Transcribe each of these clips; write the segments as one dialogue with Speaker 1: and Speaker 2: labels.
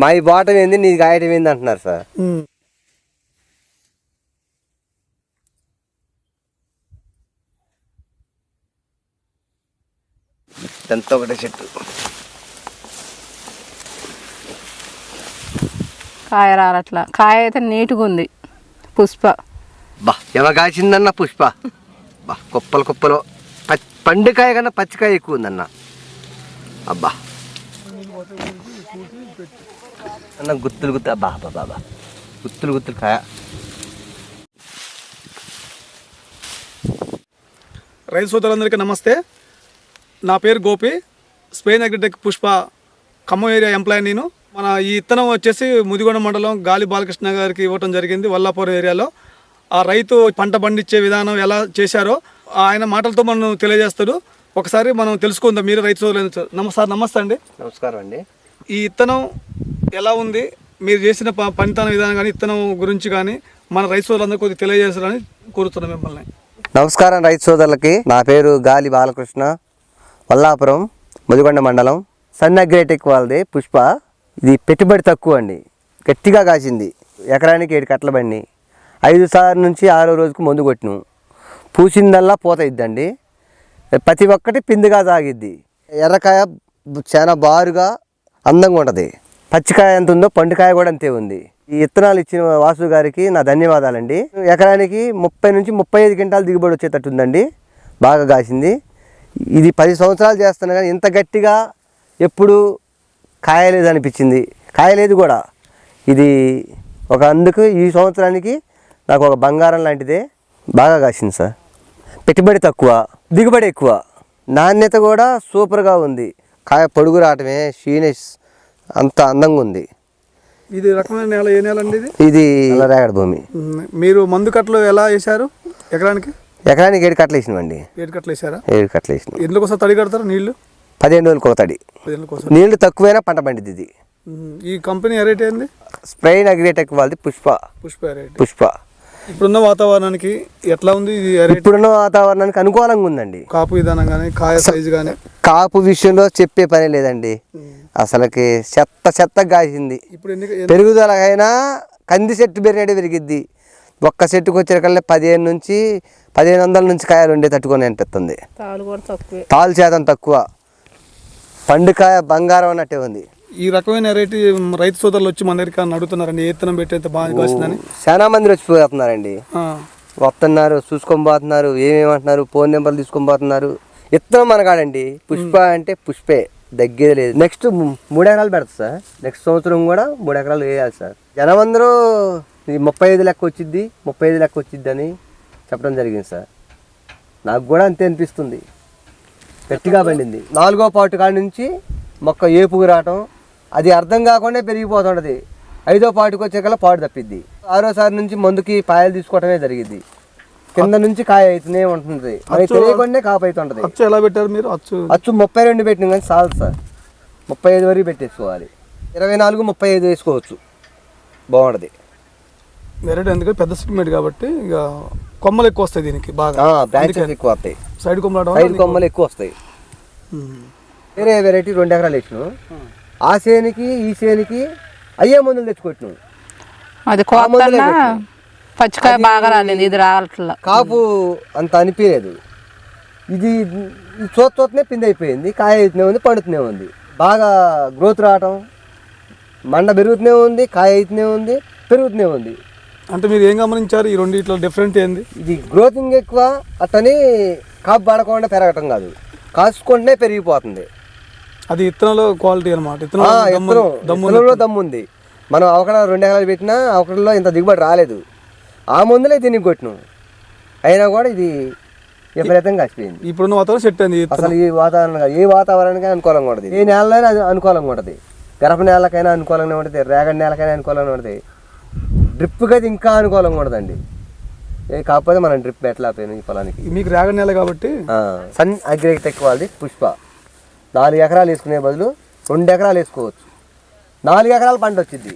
Speaker 1: మా ఈ బాటం ఏంది నీది గాయటం ఏంది అంటున్నారు సార్. ఎంత ఒకటే చెట్టు.
Speaker 2: కాయ రాలట్లా కాయ అయితే నీట్గా ఉంది. పుష్ప.
Speaker 1: బా ఎవ కాసిందన్న పుష్ప? బా కుప్పలు కుప్పలు. పండుకాయ కన్నా పచ్చికాయ ఎక్కువ ఉందన్న. అబ్బా. అన్న గుత్తులు గుత్తు అబ్బా అబ్బా బాబా గుత్తులు గుత్తులు కాయ.
Speaker 3: రైతు సోదరులందరికీ నమస్తే. నా పేరు Gopi. Spain agritech Pushpa Khammam area employee నేను. మన ఈ ఇత్తనం వచ్చేసి ముదిగొండ మండలం గాలి బాలకృష్ణ గారికి ఇవ్వటం జరిగింది వల్లాపురం ఏరియాలో. ఆ రైతు పంట పండించే విధానం ఎలా చేశారో ఆయన మాటలతో మనం తెలియజేస్తాడు. ఒకసారి మనం తెలుసుకుందాం. మీరు రైతు సోదరులు. నమస్తే నమస్తే అండి.
Speaker 1: నమస్కారం అండి.
Speaker 3: ఈ ఇత్తనం ఎలా ఉంది? మీరు చేసిన ప- పనితన విధానం కానీ ఇత్తనం గురించి కానీ మన రైతు సోదరులందరూ కొద్దిగా తెలియజేస్తారని కోరుతున్నాం మిమ్మల్ని.
Speaker 1: నమస్కారం రైతు సోదరులకి. నా పేరు గాలి బాలకృష్ణ. వల్లాపురం ముదిగొండ మండలం సన్ అగ్రేటెక్ వాళ్ళది. పుష్ప. ఇది పెట్టుబడి తక్కువ అండి. గట్టిగా కాసింది. ఎకరానికి ఏడు కట్టల బండి. ఐదు సార్లు నుంచి ఆరో రోజుకు మందు కొట్టినాం. పూసిందల్లా పూత ఇద్దండి ప్రతి ఒక్కటి పిందిగా తాగిద్ది ఎర్రకాయ చాలా బారుగా అందంగా ఉంటుంది. పచ్చికాయ ఎంత ఉందో పండుకాయ కూడా అంతే ఉంది. ఈ విత్తనాలు ఇచ్చిన వాసు గారికి నా ధన్యవాదాలండి. ఎకరానికి ముప్పై నుంచి ముప్పై ఐదు క్వింటాల దిగుబడి వచ్చేటట్టు ఉందండి. బాగా కాసింది. ఇది పది సంవత్సరాలు చేస్తున్నా కానీ ఇంత గట్టిగా ఎప్పుడు కాయలేదు అనిపించింది కాయలేదు కూడా. ఇది ఒక అందుకు ఈ సంవత్సరానికి నాకు ఒక బంగారం లాంటిదే. బాగా కాసింది సార్. పెట్టుబడి తక్కువ. దిగుబడి ఎక్కువ. నాణ్యత కూడా సూపర్గా ఉంది. కాయ పొడుగు రావటమే షీనెస్ అంత అందంగా ఉంది.
Speaker 3: ఇది రకమైన నేల ఏ నేల అండి ఇది?
Speaker 1: ఇది రేగడి భూమి.
Speaker 3: మీరు మందు కట్టలు ఎలా వేశారు? ఎకరానికి?
Speaker 1: ఎకరానికి ఏడు కట్టలు వేసినామండి.
Speaker 3: ఏడు కట్టలు వేసారా
Speaker 1: ఏడు కట్టలు వేసినాం.
Speaker 3: ఎందులో కోసం తడి కడతారు నీళ్ళు?
Speaker 1: పదిహేను రోజులు
Speaker 3: పదిహేనుల కోసం
Speaker 1: నీళ్ళు తక్కువైనా పంట పండిద్ది ఇది.
Speaker 3: ఈ కంపెనీ రేట్ ఏంది
Speaker 1: స్ప్రెయిన్ అగ్రిటెక్ వాళ్ళది పుష్ప.
Speaker 3: పుష్ప
Speaker 1: పుష్ప.
Speaker 3: ఇప్పుడున్న వాతావరణానికి ఎట్లా ఉంది? ఇది
Speaker 1: ఇప్పుడున్న వాతావరణానికి అనుకూలంగా ఉందండి.
Speaker 3: కాపు విధానం కానీ కాయ సైజు కానీ
Speaker 1: కాపు విషయంలో చెప్పే పని లేదండి. అసలుకి చెత్త చెత్త కాసింది
Speaker 3: ఇప్పుడు ఎన్ని
Speaker 1: పెరుగుదలకైనా కంది చెట్టు పెరిగినట్టు పెరిగిద్ది. ఒక్క చెట్టుకు వచ్చేకల్లా పదిహేను నుంచి పదిహేను వందల నుంచి కాయలు ఉండే తట్టుకొని అనిపిస్తుంది
Speaker 2: కూడా తక్కువే.
Speaker 1: తాలు శాతం తక్కువ. పండుకాయ బంగారం అన్నట్టే ఉంది.
Speaker 3: ఈ రకమైన రేట్ రైతు సోదరులు వచ్చి మన దగ్గరికి అడుగుతున్నారండి ఏ ఇత్తనం పెట్టయితే బాగా కాసిందని
Speaker 1: చాలా మంది వచ్చిపోతున్నారండి
Speaker 3: ఆ,
Speaker 1: వస్తున్నారు చూసుకొని పోతున్నారు ఏమేమంటున్నారు ఫోన్ నెంబర్లు తీసుకొని పోతున్నారు. ఇత్తనం మనకాడండి పుష్ప అంటే పుష్పే దగ్గర లేదు. నెక్స్ట్ మూడు ఎకరాలు పెడతా సార్. నెక్స్ట్ సంవత్సరం కూడా మూడు ఎకరాలు వేయాలి సార్. జనం అందరూ ముప్పై ఐదు లెక్క వచ్చిద్ది ముప్పై ఐదు లెక్క వచ్చిద్ది అని చెప్పడం జరిగింది సార్. నాకు కూడా అంతే అనిపిస్తుంది. గట్టిగా పండింది. నాలుగో పాటు కాడి నుంచి మొక్క ఏపుకు రావటం అది అర్థం కాకుండా పెరిగిపోతుంటది. ఐదో పాటుకు వచ్చేకల్లా పాటు తప్పిద్ది. ఆరోసారి నుంచి మందుకి పాయలు తీసుకోవటమే జరిగింది కింద నుంచి కాయ అవుతూనే ఉంటుంది మనకి తెలియకుండా కాపు అవుతుంటది
Speaker 3: అచ్చు ఎలా పెట్టారు మీరు? అచ్చు.
Speaker 1: అచ్చు ముప్పై రెండు పెట్టిన కానీ చాలు సార్. ముప్పై ఐదు వరకు పెట్టేసుకోవాలి. ఇరవై నాలుగు ముప్పై ఐదు వేసుకోవచ్చు. బాగుంటుంది.
Speaker 3: రేట్ ఎందుకంటే పెద్ద సిగ్మెంట్ కాబట్టి ఇక కొమ్మలు ఎక్కువ వస్తాయి దీనికి బాగా.
Speaker 1: బ్రాంచెస్ ఎక్కువ వస్తాయి.
Speaker 3: సైడ్ కొమ్మలు
Speaker 1: సైడ్ కొమ్మలు ఎక్కువ వస్తాయి. వేరే వెరైటీ రెండు ఎకరాలు వేసినాం. ఆ చేనికి ఈ చేనికి అయ్యే మందులు తెచ్చుకొట్టినాం.
Speaker 2: అది పచ్చికాయ బాగా రాలేదు ఇది రావట్లా.
Speaker 1: కాపు అంత అనిపించలేదు. ఇది ఇది చూత చూతనే పిండి అయిపోయింది కాయ అవుతూనే ఉంది పండుతూనే ఉంది. బాగా గ్రోత్ రావటం మండ పెరుగుతూనే ఉంది కాయ అవుతూనే ఉంది పెరుగుతూనే ఉంది.
Speaker 3: అంటే మీరు ఏం గమనించారు? ఈ రెండిట్లో డిఫరెంట్ ఏంది?
Speaker 1: ఇది గ్రోతింగ్ ఎక్కువ అతని కాపు పడకుండా పెరగటం కాదు. కాసుకుంటేనే పెరిగిపోతుంది.
Speaker 3: అది ఇత్తనాలో క్వాలిటీ అనమాట ఇత్తనాలు దమ్ము
Speaker 1: ఉంది మనం అవకడ రెండు ఎకరాలు పెట్టినా అవకడలో ఇంత దిగుబడి రాలేదు. ఆ మందులే దీనికి కొట్టినాం. అయినా కూడా ఇది విపరీతంగా కాసిపోయింది
Speaker 3: ఇప్పుడున్న వాతావరణం సెట్ అయింది.
Speaker 1: అసలు ఈ వాతావరణం ఏ వాతావరణానికి అనుకూలంగా ఉంటుంది. ఏ అది అనుకూలంగా ఉంటుంది. గరప నేలకైనా అనుకూలంగా ఉంటుంది. రేగడి నేలకైనా అనుకూలంగా ఉంటుంది. డ్రిప్కి అయితే ఇంకా అనుకూలంగా ఉంటుందండి. ఏ కాకపోతే మనం డ్రిప్ పెట్టలేకపోయాను ఈ పొలానికి?
Speaker 3: మీకు రేగడి నేల కాబట్టి?
Speaker 1: సన్ అగ్రిటెక్ వాళ్ళది పుష్ప. నాలుగు ఎకరాలు వేసుకునే బదులు రెండు ఎకరాలు వేసుకోవచ్చు. నాలుగు ఎకరాల పంట వచ్చింది.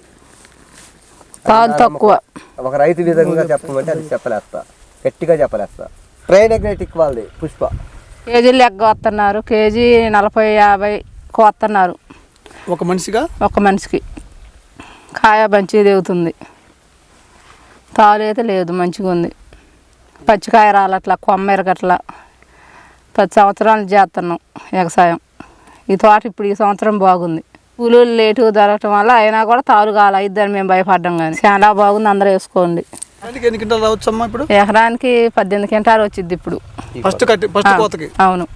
Speaker 2: తక్కువ.
Speaker 1: ఒక రైతు విధంగా చెప్పమంటే అది చెప్పలేస్తా. గట్టిగా చెప్పలేస్తా. ట్రైన్ అగ్రిటెక్ వాళ్ళది పుష్ప.
Speaker 2: కేజీ లెక్క వస్తున్నారు కేజీ నలభై యాభై కోస్తున్నారు
Speaker 3: ఒక మనిషిగా?
Speaker 2: ఒక మనిషికి. కాయ మంచిగా దిగుతుంది తాలు అయితే లేదు మంచిగా ఉంది. పచ్చికాయ రాలట్లా కొమ్మ ఎరగట్లా పది సంవత్సరాలు చేస్తున్నాం వ్యవసాయం. ఈ తోట ఇప్పుడు ఈ సంవత్సరం బాగుంది. కూలీలు లేటుగా దొరకటం వల్ల అయినా కూడా తాలు కాల ఇద్దని మేము భయపడ్డాం కానీ. చాలా బాగుంది అందరూ వేసుకోండి.
Speaker 3: ఇప్పుడు?
Speaker 2: ఎకరానికి పద్దెనిమిది క్వింటాలు వచ్చింది ఇప్పుడు.
Speaker 3: ఫస్ట్ ఫస్ట్ కోతకి?
Speaker 2: అవును.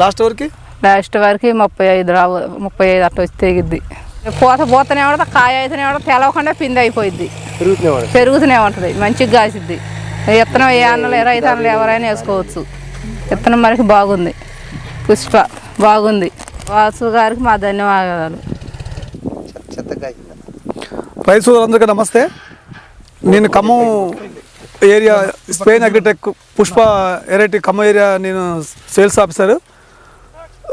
Speaker 3: లాస్ట్ వరకు?
Speaker 2: లాస్ట్ వరకు ముప్పై ఐదు రావు ముప్పై ఐదు అట్లా వచ్చి తెగిద్ది. పూత పోతూనే ఉండదు కాయ అయితేనే ఉండదు తెలవకుండా పిండి అయిపోయింది పెరుగుతూనే ఉంటుంది మంచిగా కాసిద్ది. విత్తనం ఏ అన్నలు ఏ రైతన్నలు ఎవరైనా వేసుకోవచ్చు. విత్తనం మనకి బాగుంది. పుష్ప బాగుంది. వాసు గారికి మా ధన్యవాదాలు.
Speaker 1: చెత్త కాసింది
Speaker 3: రైతు సోదరులందరికీ నమస్తే. నేను Khammam area Spain agritech Pushpa variety Khammam area నేను సేల్స్ ఆఫీసర్.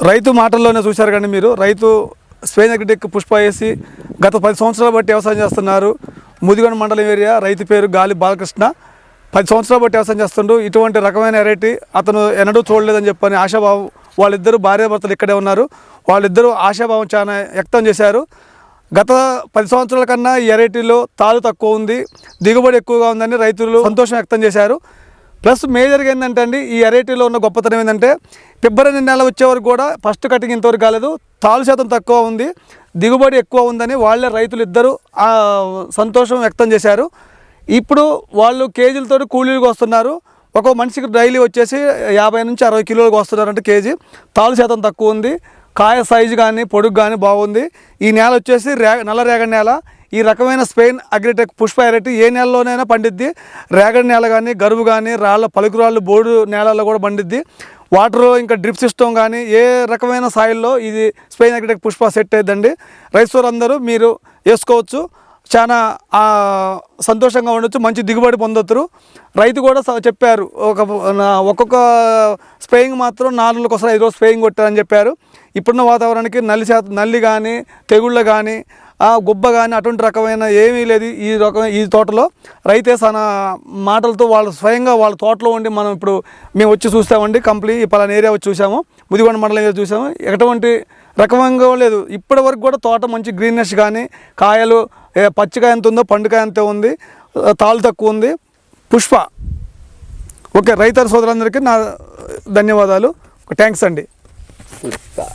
Speaker 3: రైతు మాటల్లోనే చూశారు కానీ మీరు రైతు స్పెయిన్ అగ్రిటెక్ పుష్ప వేసి గత పది సంవత్సరాలు బట్టి వ్యవసాయం చేస్తున్నారు. ముదిగొండ మండలం ఏరియా రైతు పేరు గాలి బాలకృష్ణ. పది సంవత్సరాలు బట్టి వ్యవసాయం చేస్తుండు. ఇటువంటి రకమైన వెరైటీ అతను ఎన్నడూ చూడలేదని చెప్పని ఆశాభావం వాళ్ళిద్దరు భార్యాభర్తలు ఇక్కడే ఉన్నారు. వాళ్ళిద్దరూ ఆశాభావం చాలా వ్యక్తం చేశారు. గత పది సంవత్సరాల కన్నా ఈ ఎరైటీలో తాలు తక్కువ ఉంది. దిగుబడి ఎక్కువగా ఉందని రైతులు సంతోషం వ్యక్తం చేశారు. ప్లస్ మేజర్గా ఏంటంటే అండి ఈ ఎరైటీలో ఉన్న గొప్పతనం ఏంటంటే ఫిబ్రవరి నెల వచ్చే వరకు కూడా ఫస్ట్ కటింగ్ ఇంతవరకు కాలేదు. తాలు శాతం తక్కువ ఉంది. దిగుబడి ఎక్కువ ఉందని వాళ్ళే రైతులు ఇద్దరు సంతోషం వ్యక్తం చేశారు. ఇప్పుడు వాళ్ళు కేజీలతో కూలీలకు వస్తున్నారు. ఒక మనిషికి డైలీ వచ్చేసి యాభై నుంచి అరవై కిలోలకు వస్తున్నారంటే కేజీ. తాలు శాతం తక్కువ ఉంది. కాయ సైజు కానీ పొడుగు కానీ బాగుంది. ఈ నేల వచ్చేసి రే నల్ల రేగడి నేల. ఈ రకమైన స్పెయిన్ అగ్రిటెక్ పుష్ప ఎరటి ఏ నేలలోనైనా పండిద్ది. రేగడి నేల కానీ గరువు కానీ రాళ్ళ పలుకురాళ్ళు బోర్డు నేలల్లో కూడా పండిద్ది. వాటర్ ఇంకా డ్రిప్ సిస్టమ్ కానీ ఏ రకమైన సాయిల్లో ఇది స్పెయిన్ అగ్రిటెక్ పుష్ప సెట్ అయ్యిందండి రైతులందరూ మీరు వేసుకోవచ్చు. చాలా సంతోషంగా ఉండొచ్చు మంచి దిగుబడి పొందొచ్చు రైతు కూడా స- చెప్పారు ఒక ఒక్కొక్క స్ప్రేయింగ్ మాత్రం నాలుగు రోజులకు ఐదు రోజులు స్ప్రేయింగ్ కొట్టారని చెప్పారు. ఇప్పుడున్న వాతావరణానికి నల్లి శాత నల్లి కానీ తెగుళ్ళ కానీ ఆ గుబ్బ కానీ అటువంటి రకమైన ఏమీ లేదు ఈ రకం ఈ తోటలో. రైతే తన మాటలతో వాళ్ళు స్వయంగా వాళ్ళ తోటలో ఉండి మనం ఇప్పుడు మేము వచ్చి చూస్తామండి కంప్లీట్ ఈ పలానా ఏరియా వచ్చి చూసాము ముదిగొండ మండలం ఏరియా చూసాము ఎటువంటి రకమంగా లేదు. ఇప్పటి వరకు కూడా తోట మంచి గ్రీన్నెస్ కానీ కాయలు పచ్చికాయ ఎంత ఉందో పండుకాయ ఎంత ఉంది తాళ్ళు తక్కువ ఉంది. పుష్ప. ఓకే రైతు సోదరులందరికీ నా ధన్యవాదాలు. థ్యాంక్స్ అండి.
Speaker 1: పుష్ప.